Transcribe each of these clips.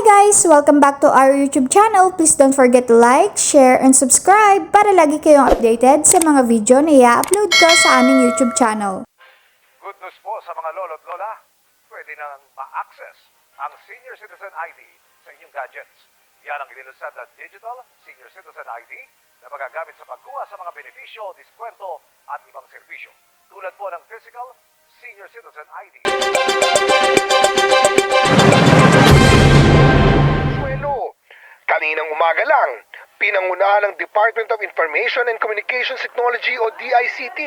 guys! Welcome back to our YouTube channel. Please don't forget to like, share, and subscribe para lagi kayong updated sa mga video na i-upload ko sa aming YouTube channel. Good news po sa mga lolo't lola. Pwede nang ma-access ang Senior Citizen ID sa inyong gadgets. Yan ang inilusad na Digital Senior Citizen ID na magagamit sa pagkuha sa mga benepisyo, diskwento at ibang serbisyo. Tulad po ng Physical Senior Citizen ID. Kaninang umaga lang, pinangunahan ng Department of Information and Communications Technology o DICT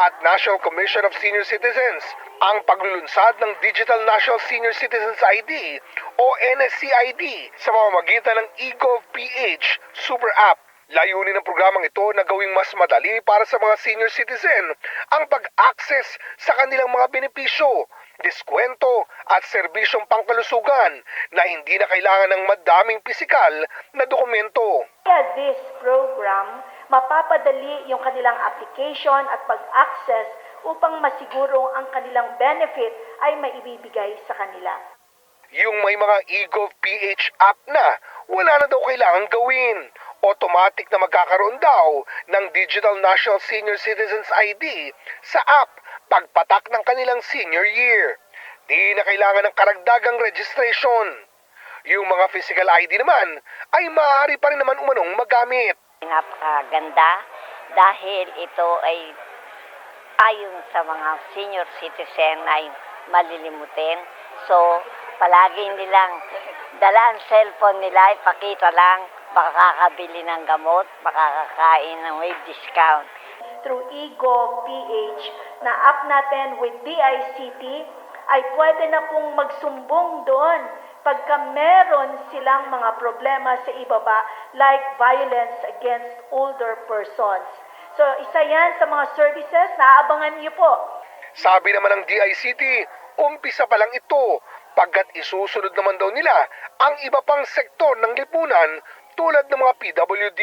at National Commission of Senior Citizens ang paglulunsad ng Digital National Senior Citizens ID o NSCID sa pamamagitan ng eGovPH Super App. Layunin ng programang ito na gawing mas madali para sa mga senior citizen ang pag-access sa kanilang mga benepisyo, diskwento at serbisyong pangkalusugan na hindi na kailangan ng madaming pisikal na dokumento. Via this program, mapapadali yung kanilang application at pag-access upang masiguro ang kanilang benefit ay maibibigay sa kanila. Yung may mga eGovPH app na, wala na daw kailangan gawin. Automatic na magkakaroon daw ng Digital National Senior Citizens ID sa app pagpatak ng kanilang senior year. Di na kailangan ng karagdagang registration. Yung mga physical ID naman ay maaari pa rin naman umanong magamit. napakaganda dahil ito ay ayon sa mga senior citizen ay malilimutin. So, palagi nilang dala ang cellphone nila, ipakita lang, makakabili ng gamot, makakakain ng may discount. Through eGovPH na app natin with DICT, ay pwede na pong magsumbong doon pagka meron silang mga problema sa ibaba like violence against older persons. So, isa yan sa mga services na aabangan niyo po. Sabi naman ng DICT, umpisa pa lang ito pagkat isusunod naman daw nila ang iba pang sektor ng lipunan tulad ng mga PWD.